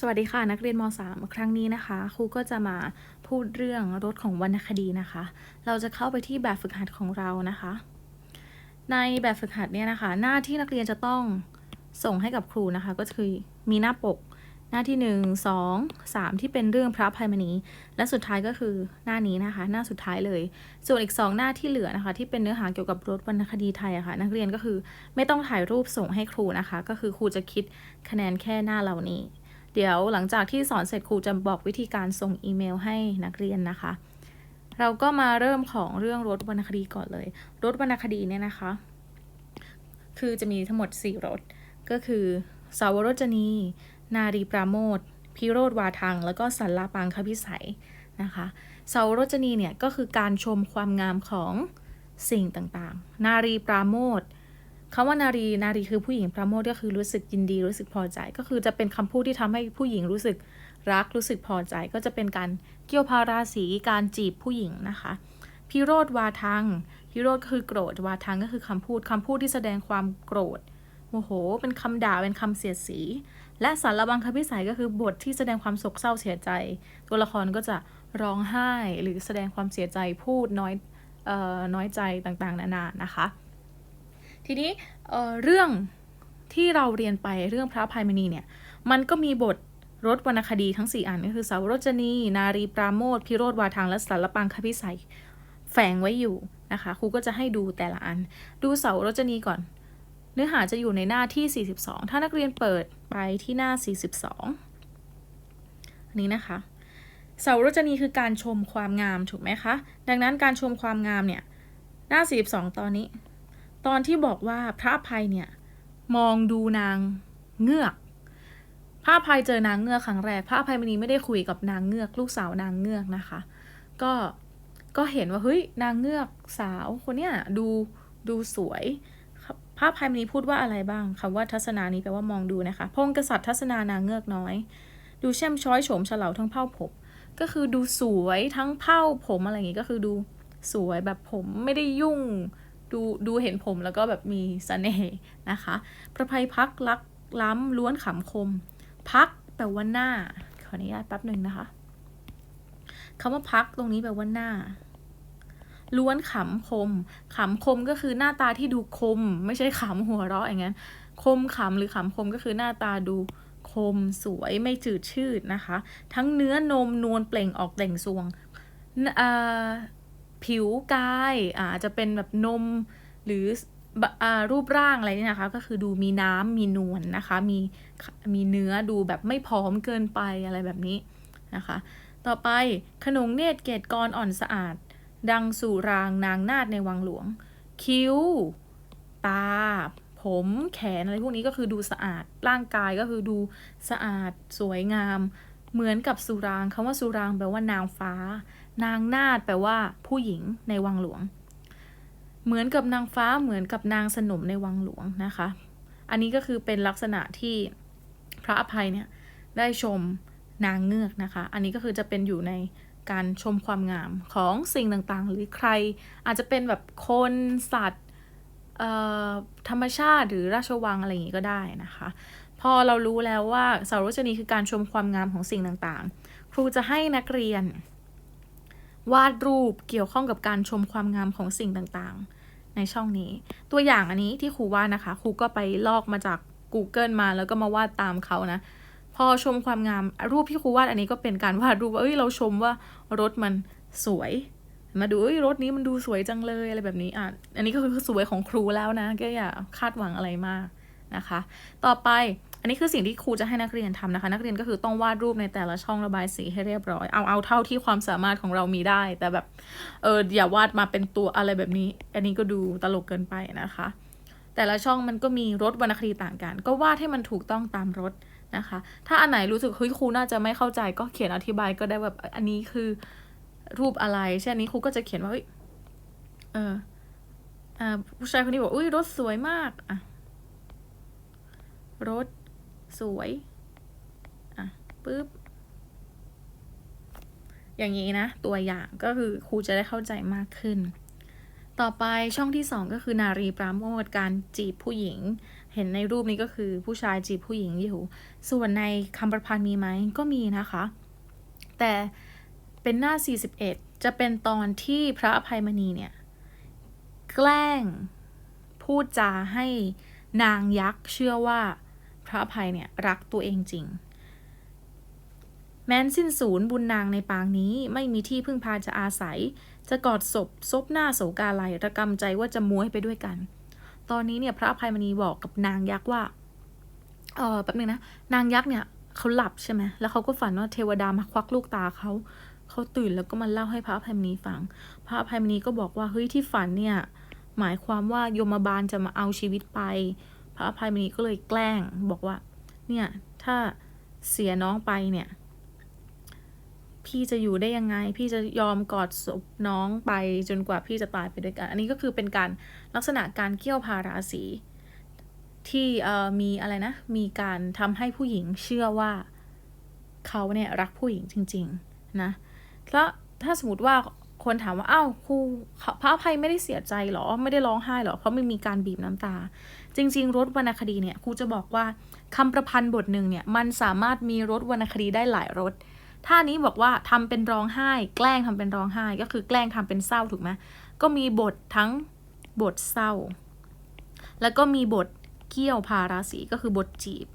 สวัสดีค่ะ นักเรียนม .3 ครั้งนี้นะคะ ครูก็จะมาพูดเรื่องรถของวรรณคดีนะคะ เราจะเข้าไปที่แบบฝึกหัดของเรานะคะ ในแบบฝึกหัดเนี่ยนะคะ หน้าที่นักเรียนจะต้องส่งให้กับครูนะคะ ก็คือมีหน้าปก หน้าที่ 1 2 3 ที่เป็นเรื่องพระภัยมณี และสุดท้ายก็คือหน้านี้นะคะ หน้าสุดท้ายเลย ส่วนอีก 2 หน้าที่เหลือนะคะ ที่เป็นเนื้อหาเกี่ยวกับรถวรรณคดีไทยอะค่ะ นักเรียนก็คือไม่ต้องถ่ายรูปส่งให้ครูนะคะ ก็คือครูจะคิดคะแนนแค่หน้าเหล่านี้ เดี๋ยวหลังจากที่สอนเสร็จครูจะบอกวิธีการส่งอีเมลให้นักเรียนนะคะ เราก็มาเริ่มของเรื่องรถวรรณคดีก่อนเลย รถวรรณคดีเนี่ยนะคะ คือจะมีทั้งหมด 4 รถ ก็คือสาวรจนี นารีปราโมทพิโรธวาทัง แล้วก็สัลลาปังคพิสัยนะคะสาวรจนีเนี่ยก็คือการชมความงามของสิ่งต่างๆ นารีปราโมท คำว่านารีนารีคือผู้หญิงประโมทก็คือรู้สึกยินดีรู้สึกพอใจ ก็คือจะเป็นคำพูดที่ทำให้ผู้หญิงรู้สึกรักรู้สึกพอใจ ก็จะเป็นการเกี่ยวพาราสีการจีบผู้หญิงนะคะพิโรธวาทังพิโรธก็คือโกรธวาทังก็คือคำพูดคำพูดที่แสดงความโกรธโมโห เป็นคำด่าเป็นคำเสียดสี และสารบังคพิสัยก็คือบทที่แสดงความโศกเศร้าเสียใจ ตัวละครก็จะร้องไห้หรือแสดงความเสียใจพูดน้อยเอ่อน้อยใจต่างๆ นานานะคะ ทีนี้เอ่อเรื่องที่เราเรียนไปเรื่องพระอภัยมณีเนี่ยมันก็มีบทรถวรรณคดีทั้ง 4 อันก็คือสาวรจนี นารีปราโมทพิโรธวาทางและสารปังคพิสัยแฝงไว้อยู่นะคะครูก็จะให้ดูแต่ละอัน ดูเสาวรจนีก่อน เนื้อหาจะอยู่ในหน้าที่ 42 ถ้านักเรียนเปิดไปที่หน้า 42 อันนี้นะคะเสาวรจนีคือการชมความงามถูกไหมคะ ดังนั้นการชมความงามเนี่ยหน้า 42 ตอนนี้ ตอนที่บอกว่าพระภัยเนี่ย มองดูนางเงือก พระภัยเจอนางเงือกครั้งแรก พระภัยมณีไม่ได้คุยกับนางเงือก ลูกสาวนางเงือกนะคะ ก็ก็เห็นว่าเฮ้ยนางเงือกสาวคนเนี้ยดูดูสวยพระภัยมณีพูดว่าอะไรบ้างคำว่าทัศนานี้แปลว่ามองดูนะคะพงกษัตริย์ทัศนานางเงือกน้อย ดูแช่มช้อยโฉมเฉลาทั้งเผ้าผมก็คือดูสวยทั้งเผ้าผมอะไรอย่างงี้ก็คือดูสวยแบบผมไม่ได้ยุ่ง ดูดูเห็นผมแล้วก็แบบมีสเสน่ห์นะคะ ประภัยพักลักล้ำล้วนขำคม พักแปลว่าหน้า ขออนุญาตแป๊บหนึ่งนะคะคำว่าพักตรงนี้แปลว่าหน้า ล้วนขำคมขำคมก็คือหน้าตาที่ดูคม ไม่ใช่ขำหัวเราะอย่างนั้นคมขำหรือขำคมก็คือหน้าตาดูคมสวยไม่จืดชืดนะคะ ทั้งเนื้อนมนวลเปล่งออกแต่งสวงอ่า ผิวกายอาจจะเป็นแบบนมหรือรูปร่างอะไรนี่นะคะ ก็คือดูมีน้ำมีนวลนนะคะ มีมีเนื้อดูแบบไม่ผอมเกินไปอะไรแบบนี้นะคะ ต่อไปขนงเนตรเกตกรอ่อนสะอาด ดังสู่รางนางนาดในวังหลวง คิ้ว ตา ผมแขนอะไรพวกนี้ก็คือดูสะอาดร่างกายก็คือดูสะอาดสวยงาม เหมือนกับสุรางคำว่าสุรางแปลว่านางฟ้า นางนาดแปลว่าผู้หญิงในวังหลวง เหมือนกับนางฟ้าเหมือนกับนางสนมในวังหลวงนะคะ อันนี้ก็คือเป็นลักษณะที่พระอภัยเนี่ยได้ชมนางเงือกนะคะ อันนี้ก็คือจะเป็นอยู่ในการชมความงามของสิ่งต่างๆ หรือใครอาจจะเป็นแบบคนสัตว์ธรรมชาติหรือราชวังอะไรอย่างนี้ก็ได้นะคะ พอเรารู้แล้วว่าสารวจนีคือการชมความงามของสิ่งต่างๆ ครูจะให้นักเรียน วาดรูปเกี่ยวข้องกับการชมความงามของสิ่งต่างๆ ในช่องนี้ ตัวอย่างอันนี้ที่ครูวาดนะคะครูก็ไปลอกมาจาก Google มาแล้วก็มาวาดตามเขานะ พอชมความงามรูปที่ครูวาดอันนี้ก็เป็นการวาดรูปว่าเอ้ยเราชมว่ารถมันสวย มาดูเอ้ยรถนี้มันดูสวยจังเลยอะไรแบบนี้อะอันนี้ก็คือสวยของครูแล้วนะ ก็อย่าคาดหวังอะไรมากนะคะ ต่อไป อันนี้คือสิ่งที่ครูจะให้นักเรียนทำนะคะ นักเรียนก็คือต้องวาดรูปในแต่ละช่องระบายสีให้เรียบร้อย เอาเอาเท่าที่ความสามารถของเรามีได้ แต่แบบเอออย่าวาดมาเป็นตัวอะไรแบบนี้ อันนี้ก็ดูตลกเกินไปนะคะ แต่ละช่องมันก็มีรถวรรณคดีต่างกัน ก็วาดให้มันถูกต้องตามรถนะคะ ถ้าอันไหนรู้สึกเฮ้ยครูน่าจะไม่เข้าใจก็เขียนอธิบายก็ได้แบบอันนี้คือรูปอะไรเช่นนี้ครูก็จะเขียนว่าเฮ้ยเออผู้ชายคนนี้บอกอุ้ยรถสวยมากอะรถ สวย อะปึ๊บ อย่างนี้นะ ตัวอย่างก็คือครูจะได้เข้าใจมากขึ้น ต่อไปช่องที่ 2 ก็คือนารีปราโมทการจีบผู้หญิง เห็นในรูปนี้ก็คือผู้ชายจีบผู้หญิงอยู่ ส่วนในคำประพันธ์มีไหมก็มีนะคะ แต่เป็นหน้า 41 จะเป็นตอนที่พระอภัยมณีเนี่ย แกล้งพูดจาให้นางยักษ์เชื่อว่า พระอภัยเนี่ยรักตัวเองจริง แม้นสิ้นศูนย์บุญนางในปางนี้ไม่มีที่พึ่งพาจะอาศัย จะกอดศพซบหน้าโศกาลัยระกำใจว่าจะม้วยไปด้วยกัน ตอนนี้เนี่ยพระอภัยมณีบอกกับนางยักษ์ว่าเออแป๊บนึงนะนางยักษ์เนี่ยเขาหลับใช่ไหมแล้วเขาก็ฝันว่าเทวดามาควักลูกตาเขาเขาตื่นแล้วก็มาเล่าให้พระอภัยมณีฟัง พระอภัยมณีก็บอกว่าเฮ้ยที่ฝันเนี่ยหมายความว่ายมบาลจะมาเอาชีวิตไป พระอภัยมณีก็เลยแกล้งบอกว่า เนี่ยถ้าเสียน้องไปเนี่ย พี่จะอยู่ได้ยังไง พี่จะยอมกอดศพน้องไปจนกว่าพี่จะตายไปด้วยกัน อันนี้ก็คือเป็นการลักษณะการเกี่ยวพาราศีที่มีอะไรนะ มีการทำให้ผู้หญิงเชื่อว่าเขาเนี่ยรักผู้หญิงจริง ๆ นะแล้วถ้าสมมติว่า คนถามว่าอ้าวครูพระอภัยไม่ได้เสียใจหรอ ไม่ได้ร้องไห้หรอ เพราะไม่มีการบีบน้ำตา จริง ๆ รถวรรณคดีเนี่ยครูจะบอกว่าคำประพันธ์บทหนึ่งเนี่ยมันสามารถมีรถวรรณคดีได้หลายรถท่านี้บอกว่าทำเป็นร้องไห้ แกล้งทำเป็นร้องไห้ ก็คือแกล้งทำเป็นเศร้าถูกไหมก็มีบททั้งบทเศร้า แล้วก็มีบทเกี่ยวพาราศีก็คือบทจีบ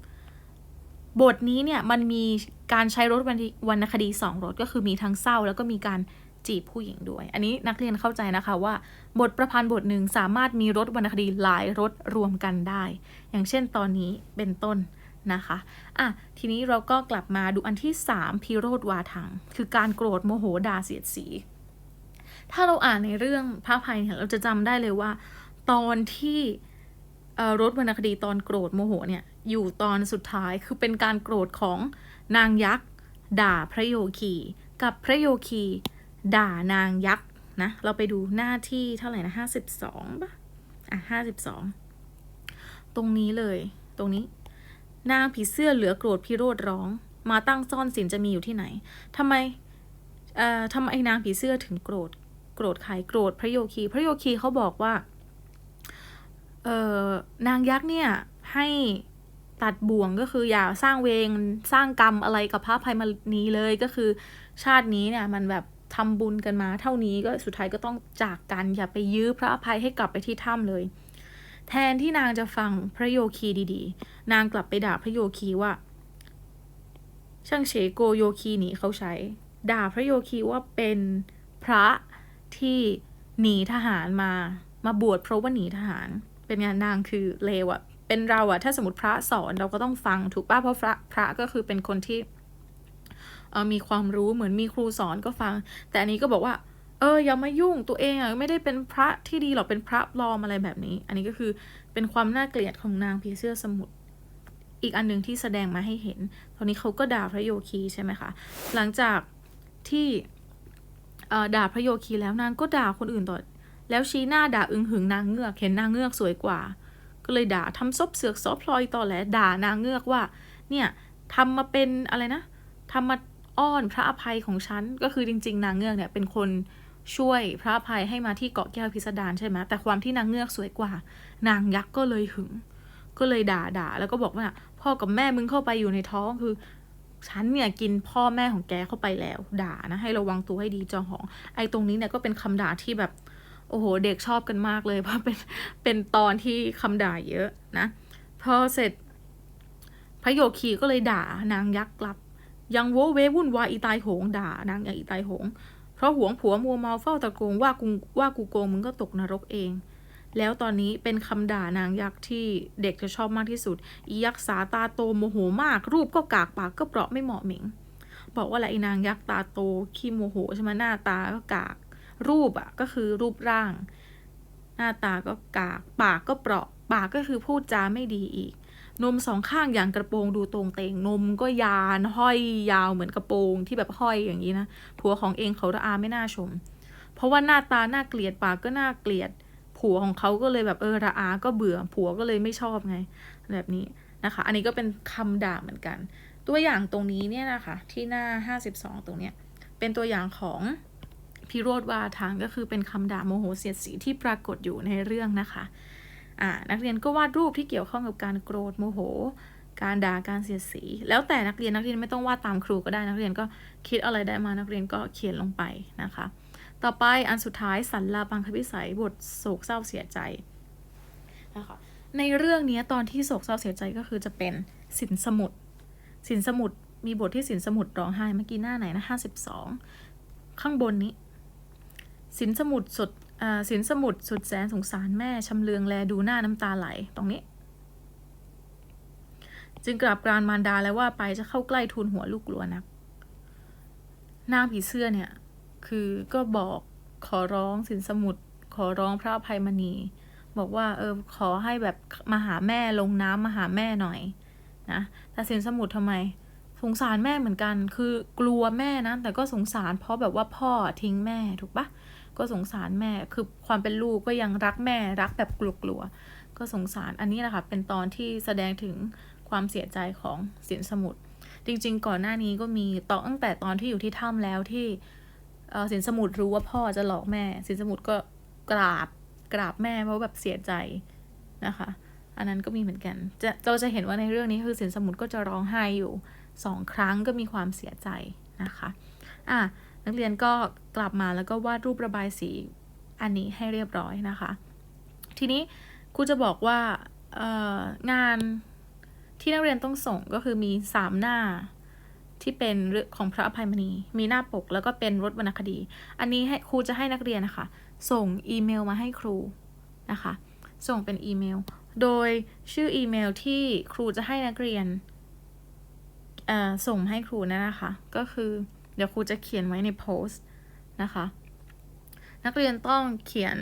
บทนี้เนี่ยมันมีการใช้รถวรรณคดีสองรถก็คือมีทั้งเศร้า แล้วก็มีการ จีบผู้หญิงด้วย อันนี้นักเรียนเข้าใจนะคะว่า บทประพันธ์บทหนึ่งสามารถมีรถวรรณคดีหลายรถรวมกันได้ อย่างเช่นตอนนี้เป็นต้นนะคะอะทีนี้เราก็กลับมาดูอันที่ 3 พิโรธวาทัง คือการโกรธโมโหด่าเสียดสี ถ้าเราอ่านในเรื่องพระภัยเนี่ยเราจะจำได้เลยว่า ตอนที่รถวรรณคดีตอนโกรธโมโหเนี่ยอยู่ตอนสุดท้ายคือเป็นการโกรธของนางยักษ์ด่าพระโยคี กับพระโยคี ด่านางยักษ์นะ เราไปดูหน้าที่เท่าไหร่นะห้าสิบสองป่ะ อะห้าสิบสองตรงนี้เลย ตรงนี้ นางผีเสื้อเหลือโกรธพิโรธร้อง มาตั้งซ่อนสินจะมีอยู่ที่ไหนทำไม เอ่อทำไมนางผีเสื้อถึงโกรธ โกรธใครโกรธพระโยคี พระโยคีเขาบอกว่า เอ่อนางยักษ์เนี่ย ให้ตัดบ่วงก็คืออย่าสร้างเวงสร้างกรรมอะไรกับพระภัยมณีเลยก็คือ ชาตินี้เนี่ยมันแบบ ทำบุญกันมา เท่านี้ก็สุดท้ายก็ต้องจากกันอย่าไปยื้อพระอภัยให้กลับไปที่ถ้ำเลย แทนที่นางจะฟังพระโยคีดีๆ นางกลับไปด่าพระโยคีว่า ช่างเฉโกโยคีหนีเขาใช้ ด่าพระโยคีว่าเป็นพระที่หนีทหารมา มาบวชเพราะว่าหนีทหาร เป็นงานนางคือเลวอะเป็นเราอะถ้าสมมติพระสอนเราก็ต้องฟังถูกป่ะเพราะพระพระก็คือเป็นคนที่ มีความรู้เหมือนมีครูสอนก็ฟัง แต่อันนี้ก็บอกว่า เอออย่ามายุ่งตัวเองอะไม่ได้เป็นพระที่ดีหรอกเป็นพระปลอมอะไรแบบนี้ อันนี้ก็คือเป็นความน่าเกลียดของนางผีเสื้อสมุทรอีกอันหนึ่งที่แสดงมาให้เห็น ตอนนี้เขาก็ด่าพระโยคีใช่ไหมคะ หลังจากที่ด่าพระโยคีแล้วนางก็ด่าคนอื่นต่อ แล้วชี้หน้าด่าอึงหึงนางเงือก เห็นนางเงือกสวยกว่า ก็เลยด่าทำซบเสือกซอพลอยต่อแหลด่านางเงือกว่า เนี่ยทำมาเป็นอะไรนะทำมา อ้อนพระอภัยของฉัน ก็คือจริง ๆ นางเงือกเนี่ยเป็นคนช่วยพระอภัยให้มาที่เกาะแก้วพิสดารใช่ไหมแต่ความที่นางเงือกสวยกว่า นางยักษ์ก็เลยหึง ก็เลยด่าด่าแล้วก็บอกว่าพ่อกับแม่มึงเข้าไปอยู่ในท้องคือฉันเนี่ยกินพ่อแม่ของแกเข้าไปแล้ว ด่านะ ให้ระวังตัวให้ดีจองหอง ไอ้ตรงนี้เนี่ยก็เป็นคำด่าที่แบบ โอ้โห เด็กชอบกันมากเลย เพราะเป็นเป็นตอนที่คำด่าเยอะนะ พอเสร็จพระโยคีก็เลยด่านางยักษ์กลับ ยังโว้เววุ่นวายอีตายโหงด่านางอย่างอีตายโหง เพราะหวงผัวมัวเมาเฝ้าตะโกงว่ากูว่ากูโกงมึงก็ตกนรกเอง แล้วตอนนี้เป็นคำด่านางยักษ์ที่เด็กจะชอบมากที่สุด อียักษ์สาตาโตโมโหมาก รูปก็กากปากก็เปราะไม่เหมาะเหม็งบอกว่าอะไรนางยักษ์ตาโตขี้โมโหใช่ไหมหน้าตาก็กาก รูปอะก็คือรูปร่าง หน้าตาก็กาก ปากก็เปราะ ปากก็คือพูดจาไม่ดีอีก นมสองข้างอย่างกระโปรงดูตรงเตงนมก็ยานห้อยยาวเหมือนกระโปรงที่แบบห้อยอย่างนี้นะผัวของเองเขาระอาไม่น่าชม เพราะว่าหน้าตาน่าเกลียดปากก็น่าเกลียด ผัวของเขาก็เลยแบบเออระอาก็เบื่อผัวก็เลยไม่ชอบไง แบบนี้นะคะ อันนี้ก็เป็นคำด่าเหมือนกัน ตัวอย่างตรงนี้เนี่ยนะคะที่หน้า 52 ตรงเนี้ยเป็นตัวอย่างของพิโรธวาทางก็คือเป็นคำด่าโมโหเสียดสีที่ปรากฏอยู่ในเรื่องนะคะ อ่านักเรียนก็วาดรูปที่เกี่ยวข้องกับการโกรธโมโห การด่าการเสียดสี แล้วแต่นักเรียนนักเรียนไม่ต้องวาดตามครูก็ได้นักเรียนก็คิดอะไรได้มานักเรียนก็เขียนลงไปนะคะ ต่อไปอันสุดท้ายสันลาปังคพิสัยบทโศกเศร้าเสียใจนะคะในเรื่องนี้ตอนที่โศกเศร้าเสียใจก็คือจะเป็นสินสมุดสินสมุดมีบทที่สินสมุดร้องไห้เมื่อกี้หน้าไหนนะห้าสิบสองข้างบนนี้ สินสมุดสด สินสมุดสุดแสนสงสารแม่ชำเลืองแลดูหน้าน้ำตาไหลตรงนี้ จึงกราบกรานมารดาแล้วว่าไปจะเข้าใกล้ทูลหัวลูกกลัวนักนางผีเสื้อเนี่ย คือก็บอกขอร้องสินสมุดขอร้องพระอภัยมณี บอกว่าเออขอให้แบบมาหาแม่ลงน้ำมาหาแม่หน่อยนะแต่สินสมุดทำไม สงสารแม่เหมือนกัน คือกลัวแม่นะแต่ก็สงสารเพราะแบบว่าพ่อทิ้งแม่ถูกปะ ก็สงสารแม่ คือความเป็นลูกก็ยังรักแม่รักแบบกลัวๆก็สงสารอันนี้แหละค่ะเป็นตอนที่แสดงถึงความเสียใจของสินสมุทรจริง ๆ ก่อนหน้านี้ก็มีตอนตั้งแต่ตอนที่อยู่ที่ถ้ำแล้วที่เอ่อสินสมุทรรู้ว่าพ่อจะหลอกแม่สินสมุทรก็กราบกราบแม่เพราะแบบเสียใจนะคะ อันนั้นก็มีเหมือนกันจะเราจะเห็นว่าในเรื่องนี้คือสินสมุทรก็จะร้องไห้อยู่สองครั้งก็มีความเสียใจนะคะ อะ นักเรียนก็กลับมาแล้วก็วาดรูประบายสีอันนี้ให้เรียบร้อยนะคะ ทีนี้ครูจะบอกว่างานที่นักเรียนต้องส่งก็คือมีสามหน้าที่เป็นเรื่องของพระอภัยมณี มีหน้าปกแล้วก็เป็นรถวรรณคดี อันนี้ให้ครูจะให้นักเรียนนะคะ ส่งอีเมลมาให้ครูนะคะ ส่งเป็นอีเมล โดยชื่ออีเมลที่ครูจะให้นักเรียนส่งให้ครูนั่นนะคะ ก็คือ ดี๋ยวครูจะเขียนไว้ในโพสต์นะคะ นักเรียนต้องเขียน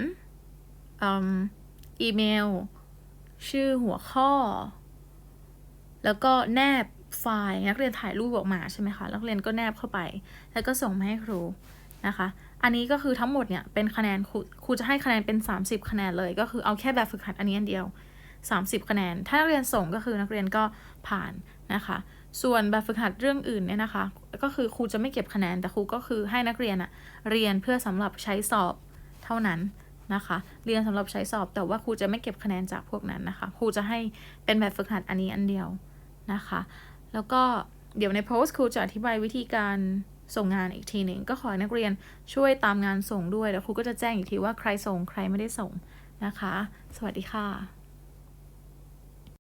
อีเมล ชื่อหัวข้อ แล้วก็แนบไฟล์นักเรียนถ่ายรูปออกมาใช่ไหมคะนักเรียนก็แนบเข้าไป แล้วก็ส่งมาให้ครูนะคะ อันนี้ก็คือทั้งหมดเนี่ยเป็นคะแนนครูครูจะให้คะแนนเป็น 30 คะแนนเลย ก็คือเอาแค่แบบฝึกหัดอันนี้อันเดียว 30 คะแนน ถ้านักเรียนส่งก็คือนักเรียนก็ผ่านนะคะ ส่วนแบบฝึกหัดเรื่องอื่นเนี่ยนะคะ ก็คือครูจะไม่เก็บคะแนน แต่ครูก็คือให้นักเรียนอะเรียนเพื่อสำหรับใช้สอบเท่านั้นนะคะ เรียนสำหรับใช้สอบ แต่ว่าครูจะไม่เก็บคะแนนจากพวกนั้นนะคะ ครูจะให้เป็นแบบฝึกหัดอันนี้อันเดียวนะคะ แล้วก็เดี๋ยวในโพสต์ครูจะอธิบายวิธีการส่งงานอีกทีหนึ่งก็ขอให้นักเรียนช่วยตามงานส่งด้วย แล้วครูก็จะแจ้งอีกทีว่าใครส่งใครไม่ได้ส่งนะคะ สวัสดีค่ะ